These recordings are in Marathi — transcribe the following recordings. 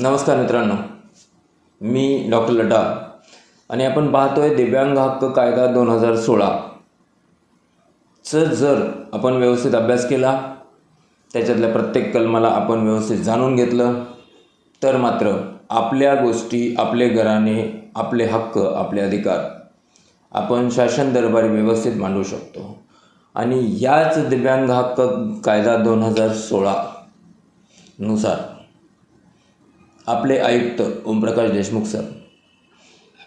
नमस्कार मित्रांनो. मी डॉक्टर लटा आणि आपण पाहतोय दिव्यांग हक्क कायदा दोन हजार सोळाचं जर आपण व्यवस्थित अभ्यास केला त्याच्यातल्या प्रत्येक कलमाला आपण व्यवस्थित जाणून घेतलं तर मात्र आपल्या गोष्टी आपले घराणे आपले हक्क आपले अधिकार आपण शासन दरबारी व्यवस्थित मांडू शकतो. आणि याच दिव्यांग हक्क कायदा दोन हजार सोळा नुसार आपले आयुक्त ओमप्रकाश देशमुख सर.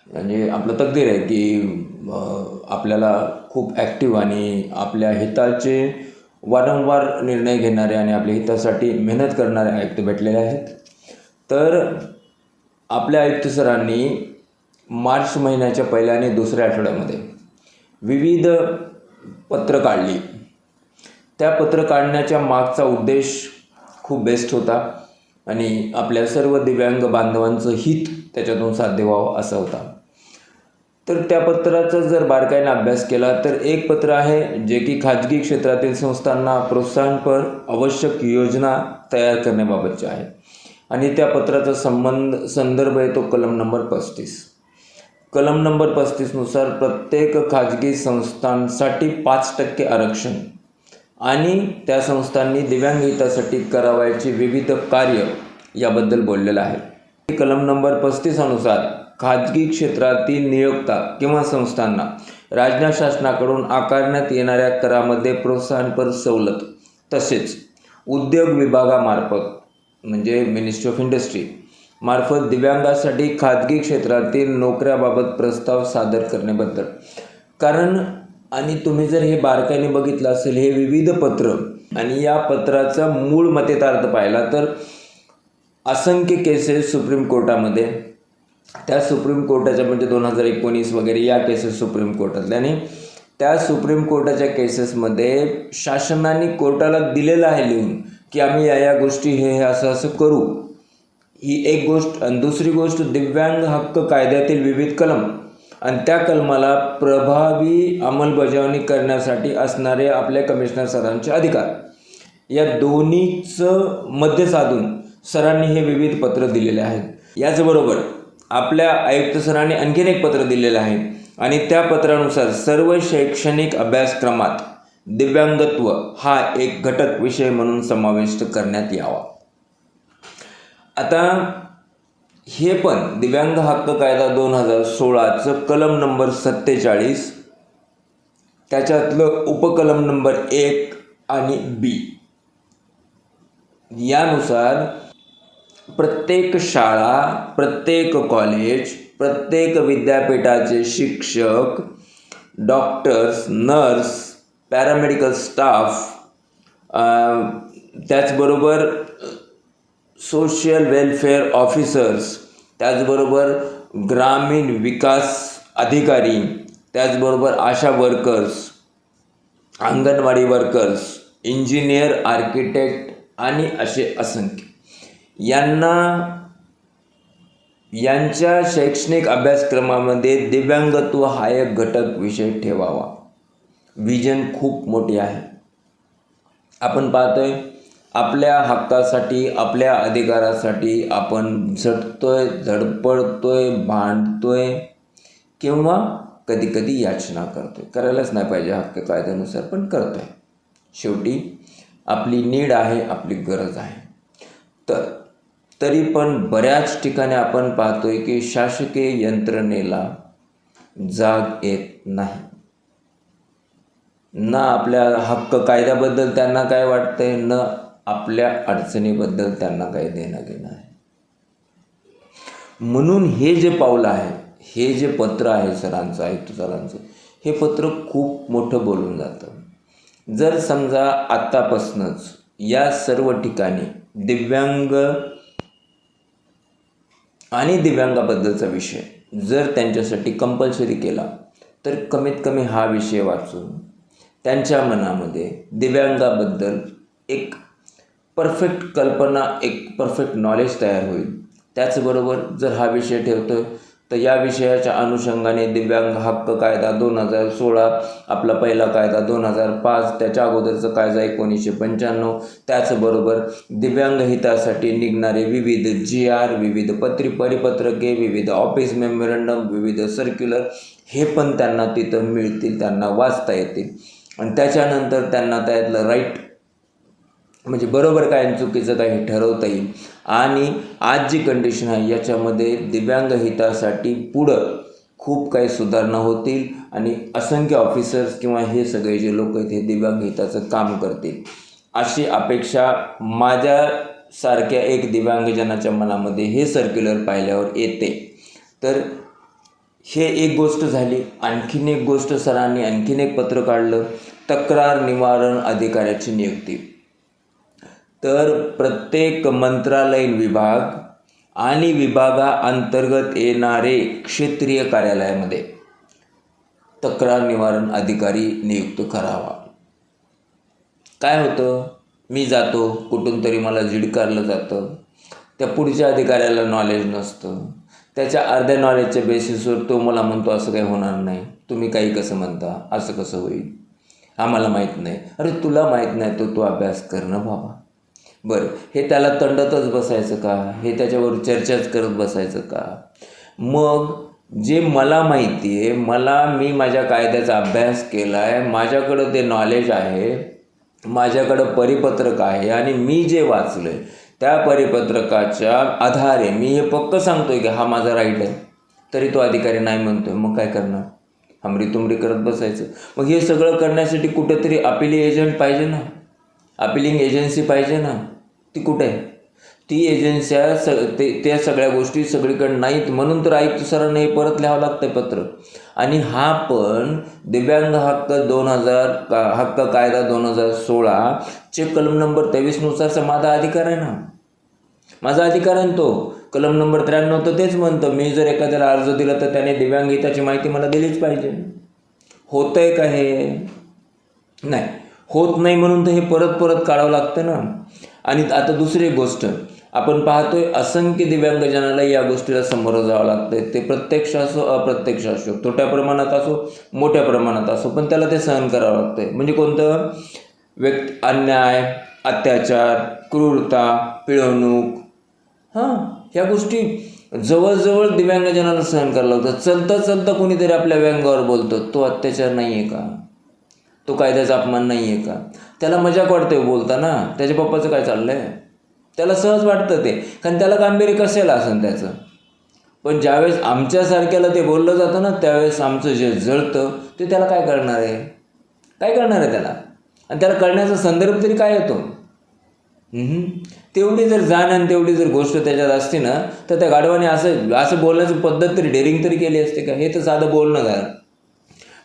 म्हणजे आपलं तकदीर आहे की आपल्याला खूप ॲक्टिव्ह आणि आपल्या हिताचे वारंवार निर्णय घेणारे आणि आपल्या हितासाठी मेहनत करणारे आयुक्त भेटलेले आहेत. तर आपल्या आयुक्त सरांनी मार्च महिन्याच्या पहिल्या आणि दुसऱ्या आठवड्यामध्ये विविध पत्र काढली. त्या पत्र काढण्याच्या मागचा उद्देश खूप बेस्ट होता. आणि आपल्या सर्व दिव्यांग बांधवांचं हित त्याच्यातून साध्य व्हावं असा होता. तर त्या पत्राचा जर बारकाईने अभ्यास केला तर एक पत्र आहे जे की खाजगी क्षेत्रातील संस्थांना प्रोत्साहनपर आवश्यक योजना तयार करण्याबाबतचे आहे. आणि त्या पत्राचा संबंध संदर्भ आहे तो कलम नंबर पस्तीस. कलम नंबर पस्तीसनुसार प्रत्येक खाजगी संस्थांसाठी पाच टक्के आरक्षण आणि त्या संस्थांनी दिव्यांग हितासाठी करावयाची विविध कार्य याबद्दल बोललेलं आहे. कलम नंबर पस्तीस अनुसार खाजगी क्षेत्रातील नियोक्ता किंवा संस्थांना राज्य शासनाकडून आकारण्यात येणाऱ्या करामध्ये प्रोत्साहनपर सवलत तसेच उद्योग विभागामार्फत म्हणजे मिनिस्ट्री ऑफ इंडस्ट्री मार्फत दिव्यांगासाठी खाजगी क्षेत्रातील नोकऱ्याबाबत प्रस्ताव सादर करण्याबद्दल. कारण आणि तुम्ही जर हे बारकाईने बघितलं असेल हे विविध पत्र आणि या पत्राचा मूळ मतेतार्थ पाहिला तर असंख्य केसेस सुप्रीम कोर्टामध्ये त्या सुप्रीम कोर्टाच्या म्हणजे दोन हजार एकोणीस वगैरे या केसेस सुप्रीम कोर्टातल्या आणि त्या सुप्रीम कोर्टाच्या केसेसमध्ये शासनाने कोर्टाला दिलेलं आहे लिहून की आम्ही या या गोष्टी हे हे असं असं करू. ही एक गोष्ट. आणि दुसरी गोष्ट दिव्यांग हक्क कायद्यातील विविध कलम. आणि त्या कलमाला प्रभावी अंमलबजावणी करण्यासाठी असणारे आपल्या कमिशनर सरांचे अधिकार. या दोन्हीचं मध्य साधून सरांनी हे विविध पत्र दिलेले आहेत. याचबरोबर आपल्या आयुक्त सरांनी आणखीन एक पत्र दिलेलं आहे आणि त्या पत्रानुसार सर्व शैक्षणिक अभ्यासक्रमात दिव्यांगत्व हा एक घटक विषय म्हणून समाविष्ट करण्यात यावा. आता हे पण दिव्यांग हक्क कायदा दोन हजार सोळाचं कलम नंबर सत्तेचाळीस त्याच्यातलं उपकलम नंबर एक आणि बी. यानुसार प्रत्येक शाळा प्रत्येक कॉलेज प्रत्येक विद्यापीठाचे शिक्षक डॉक्टर्स नर्स पॅरामेडिकल स्टाफ त्याचबरोबर सोशल वेलफेअर ऑफिसर्स त्याचबरोबर ग्रामीण विकास अधिकारी त्याचबरोबर ASHA workers anganwadi workers engineer architect आणि असे असंख्य. यांना यांच्या शैक्षणिक अभ्यासक्रमामध्ये दिव्यांगत्व हा एक घटक विषय ठेवावा. विजन खूप मोठी आहे. आपण पाहतोय आपल्या हक्कासाठी आपल्या अधिकारासाठी आपण झटतोय धडपडतोय भांडतोय किंवा कधी कधी याचना करतोय. करायलाच नाही पाहिजे हक्क कायद्यानुसार पण करतोय. शेवटी आपली नीड आहे आपली गरज आहे. तर तरी पण बऱ्याच ठिकाणी आपण पाहतोय की शासकीय यंत्रणेला जाग येत नाही. ना आपल्या हक्क कायद्याबद्दल त्यांना काय वाटतंय न आपल्या अडचणीबद्दल त्यांना काही देणं घेणं आहे. म्हणून हे जे पाऊल आहे हे जे पत्र आहे सरांचं आयुक्त सरांचं हे पत्र खूप मोठं बोलून जातं. जर समजा आत्तापासूनच या सर्व ठिकाणी दिव्यांग आणि दिव्यांगाबद्दलचा विषय जर त्यांच्यासाठी कंपल्सरी केला तर कमीत कमी हा विषय वाचून त्यांच्या मनामध्ये दिव्यांगाबद्दल एक परफेक्ट कल्पना एक परफेक्ट नॉलेज तयार होईल. त्याचबरोबर जर हा विषय ठेवतो तर या विषयाच्या अनुषंगाने दिव्यांग हक्क कायदा दोन हजार सोळा आपला पहिला कायदा दोन हजार पाच त्याच्या अगोदरचं कायदा एकोणीसशे पंच्याण्णव त्याचबरोबर दिव्यांग हितासाठी निघणारे विविध जी आर विविध पत्री परिपत्रके विविध ऑफिस मेमोरंडम विविध सर्क्युलर हे पण त्यांना तिथं मिळतील त्यांना वाचता येतील. आणि त्याच्यानंतर त्यांना त्यातलं राईट म्हणजे बरोबर काय आणि चुकीचं काय हे ठरवता येईल. आणि आज जी कंडिशन आहे याच्यामध्ये दिव्यांग हितासाठी पुढं खूप काही सुधारणा होतील आणि असंख्य ऑफिसर्स किंवा हे सगळे जे लोक आहेत हे दिव्यांग हिताचं काम करतील. अशी अपेक्षा माझ्यासारख्या एक दिव्यांगजनाच्या मनामध्ये हे सर्क्युलर पाहिल्यावर येते. तर हे एक गोष्ट झाली आणखीन एक गोष्ट सरांनी आणखीन एक पत्र काढलं तक्रार निवारण अधिकाऱ्याची नियुक्ती. तर प्रत्येक मंत्रालयीन विभाग आणि विभागाअंतर्गत येणारे क्षेत्रीय कार्यालयामध्ये तक्रार निवारण अधिकारी नियुक्त करावा. काय होतं? मी जातो कुठून तरी मला झिडकारलं जातं. त्या पुढच्या अधिकाऱ्याला नॉलेज नसतं. त्याच्या अर्ध्या नॉलेजच्या बेसिसवर तो मला म्हणतो असं काही होणार नाही. तुम्ही काही कसं म्हणता? असं कसं होईल? आम्हाला माहीत नाही. अरे तुला माहीत नाही तो तू अभ्यास कर ना बाबा. बरं. हे त्याला तंडतच बसायचं का? हे त्याच्यावर चर्चाच करत बसायचं का? मग जे मला माहिती आहे मला मी माझ्या कायद्याचा अभ्यास केला आहे माझ्याकडं ते नॉलेज आहे माझ्याकडं परिपत्रक आहे आणि मी जे वाचलं आहे त्या परिपत्रकाच्या आधारे मी हे पक्क सांगतोय की हा माझा राईट आहे. तरी तो अधिकारी नाही म्हणतोय. मग काय करणार? हमरी तुमरी करत बसायचं. मग हे सगळं करण्यासाठी कुठंतरी अपिली एजंट पाहिजे ना? अपिलिंग एजन्सी पाहिजे ना. ती कुठे? आहे ती एजन्स्या स ते त्या सगळ्या गोष्टी सगळीकडे नाहीत. म्हणून तर आयुक्त सरांना हे परत लिहावं लागतं आहे पत्र. आणि हा पण दिव्यांग हक्क दोन हजार का हक्क कायदा दोन हजार सोळाचे कलम नंबर तेवीसनुसारचा माझा अधिकार आहे ना. माझा अधिकार आहे तो. कलम नंबर त्र्याण्णव तर तेच म्हणतं. मी जर एखाद्याला अर्ज दिला तर त्याने दिव्यांग हिताची माहिती मला दिलीच पाहिजे. होतंय का हे? नाही. होत नाही म्हणून तर हे परत परत काढावं लागतं ना. आणि आता दुसरी गोष्ट आपण पाहतोय असंख्य दिव्यांगजनाला या गोष्टीला सामोरं जावं लागतंय. ते प्रत्यक्ष असो अप्रत्यक्ष असो. छोट्या प्रमाणात असो मोठ्या प्रमाणात असो पण त्याला ते सहन करावं लागतंय. म्हणजे कोणतं? व्यक्ती अन्याय अत्याचार क्रूरता पिळवणूक. हां ह्या गोष्टी जवळजवळ दिव्यांगजनाला सहन करावं लागतं चलता चलता कोणीतरी आपल्या व्यंगावर बोलतो तो अत्याचार नाही आहे का? तो कायद्याचा अपमान नाही आहे का? त्याला मजाक वाटते बोलताना. त्याच्या पप्पाचं काय चाललं आहे त्याला सहज वाटतं ते. कारण त्याला गांभीर्य कशाला असेल त्याचं? पण ज्यावेळेस आमच्यासारख्याला ते बोललं जातं ना त्यावेळेस आमचं जे जळतं ते त्याला काय करणार आहे? काय करणार आहे त्याला? आणि त्याला करण्याचा संदर्भ तरी काय येतो? तेवढी जर जाण आणि तेवढी जर गोष्ट त्याच्यात असते ना तर त्या गाढवाने असं असं बोलण्याची पद्धत तरी डेअरिंग तरी केली असते का? हे तर साधं बोलणं झालं.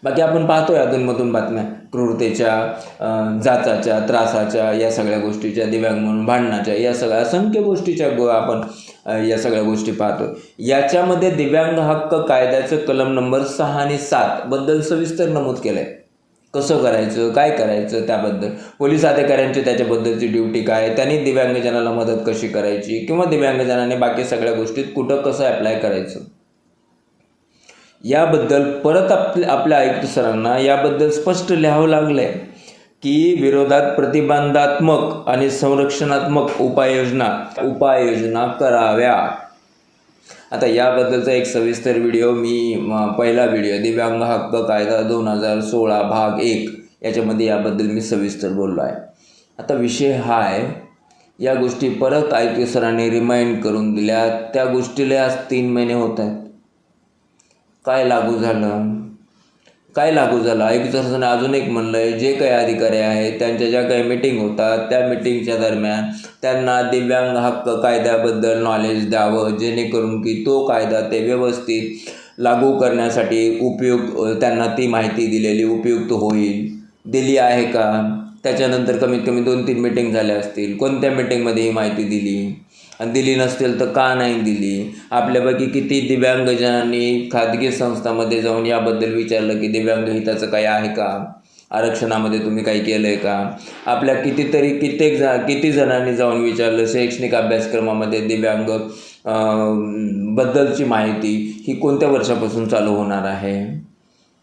बाकी आपण पाहतोय अधूनमधून बातम्या. क्रूरतेच्या जाचाच्या त्रासाच्या या सगळ्या गोष्टीच्या दिव्यांग म्हणून भांडणाच्या या सगळ्या असंख्य गोष्टीच्या गो आपण या सगळ्या गोष्टी पाहतो याच्यामध्ये दिव्यांग हक्क कायद्याचं कलम नंबर सहा आणि सात बद्दल सविस्तर नमूद केलं आहे कसं करायचं काय करायचं त्याबद्दल? पोलीस अधिकाऱ्यांची त्याच्याबद्दलची ड्युटी काय? त्यांनी दिव्यांगजनाला मदत कशी करायची? किंवा दिव्यांगजनाने बाकी सगळ्या गोष्टीत कुठं कसं अप्लाय करायचं? याबद्दल परत आपल्या आपल्या आयुक्त सरांना याबद्दल स्पष्ट लिहावं लागलं आहे की विरोधात प्रतिबंधात्मक आणि संरक्षणात्मक उपाययोजना उपाययोजना कराव्या. आता याबद्दलचा एक सविस्तर व्हिडिओ मी पहिला व्हिडिओ दिव्यांग हक्क कायदा दोन हजार सोळा भाग एक याच्यामध्ये याबद्दल मी सविस्तर बोललो आहे. आता विषय हा आहे या गोष्टी परत आयुक्त सरांनी रिमाइंड करून दिल्या त्या गोष्टीला आज तीन महिने होत आहेत. काय लागू झालं? काय लागू झालं? आयुक्त सरांनी अजून एक म्हणलं आहे जे काही अधिकारी आहेत त्यांच्या ज्या काही मिटिंग होतात त्या मिटिंगच्या दरम्यान त्यांना दिव्यांग हक्क कायद्याबद्दल नॉलेज द्यावं जेणेकरून की तो कायदा ते व्यवस्थित लागू करण्यासाठी उपयोग त्यांना ती माहिती दिलेली उपयुक्त होईल. दिली आहे का? त्याच्यानंतर कमीत कमी दोन तीन मिटिंग झाल्या असतील. कोणत्या मिटिंगमध्ये ही माहिती दिली? आणि दिली नसतील तर का नाही दिली? आपल्यापैकी किती दिव्यांगजनांनी खाजगी संस्थामध्ये जाऊन याबद्दल विचारलं की दिव्यांग हिताचं काही आहे का? आरक्षणामध्ये तुम्ही काही केलं आहे का? आपल्या कितीतरी कित्येक जा किती जणांनी जाऊन विचारलं शैक्षणिक अभ्यासक्रमामध्ये दिव्यांग बद्दलची माहिती ही कोणत्या वर्षापासून चालू होणार आहे?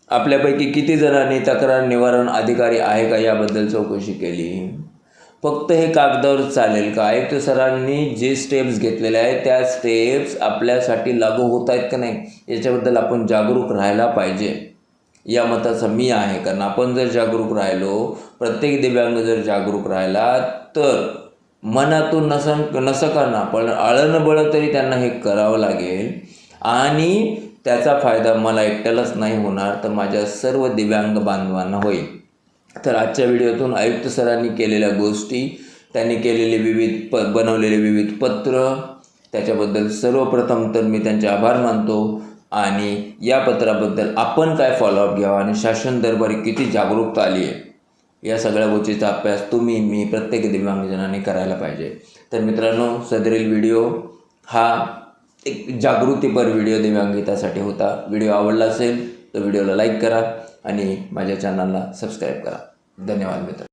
आपल्यापैकी किती जणांनी तक्रार निवारण अधिकारी आहे का याबद्दल चौकशी केली? फक्त हे कागदावर चालेल का? आयुक्त सरांनी जे स्टेप्स घेतलेले आहेत त्या स्टेप्स आपल्यासाठी लागू होत आहेत का नाही याच्याबद्दल आपण जागरूक राहायला पाहिजे. या मताचा मी आहे कारण आपण जर जागरूक राहिलो प्रत्येक दिव्यांग जर जागरूक राहिला तर मनातून नसन नसकांना पण आळनं तरी त्यांना हे करावं लागेल. आणि त्याचा फायदा मला एकट्यालाच नाही होणार तर माझ्या सर्व दिव्यांग बांधवांना होईल. तर आजच्या व्हिडिओतून आयुक्त सरांनी केलेल्या गोष्टी त्यांनी केलेले विविध प बनवलेले विविध पत्र त्याच्याबद्दल सर्वप्रथम तर मी त्यांचे आभार मानतो आणि या पत्राबद्दल आपण काय फॉलोअप घ्यावा आणि शासन दरबारी किती जागरूकता आली आहे या सगळ्या गोष्टीचा अभ्यास तुम्ही मी प्रत्येक दिव्यांगजनांनी करायला पाहिजे. तर मित्रांनो सदरील व्हिडिओ हा एक जागृतीपर व्हिडिओ दिव्यांगितासाठी होता. व्हिडिओ आवडला असेल तर व्हिडिओला लाईक करा आणि माझ्या चॅनलला सबस्क्राईब करा. धन्यवाद मित्र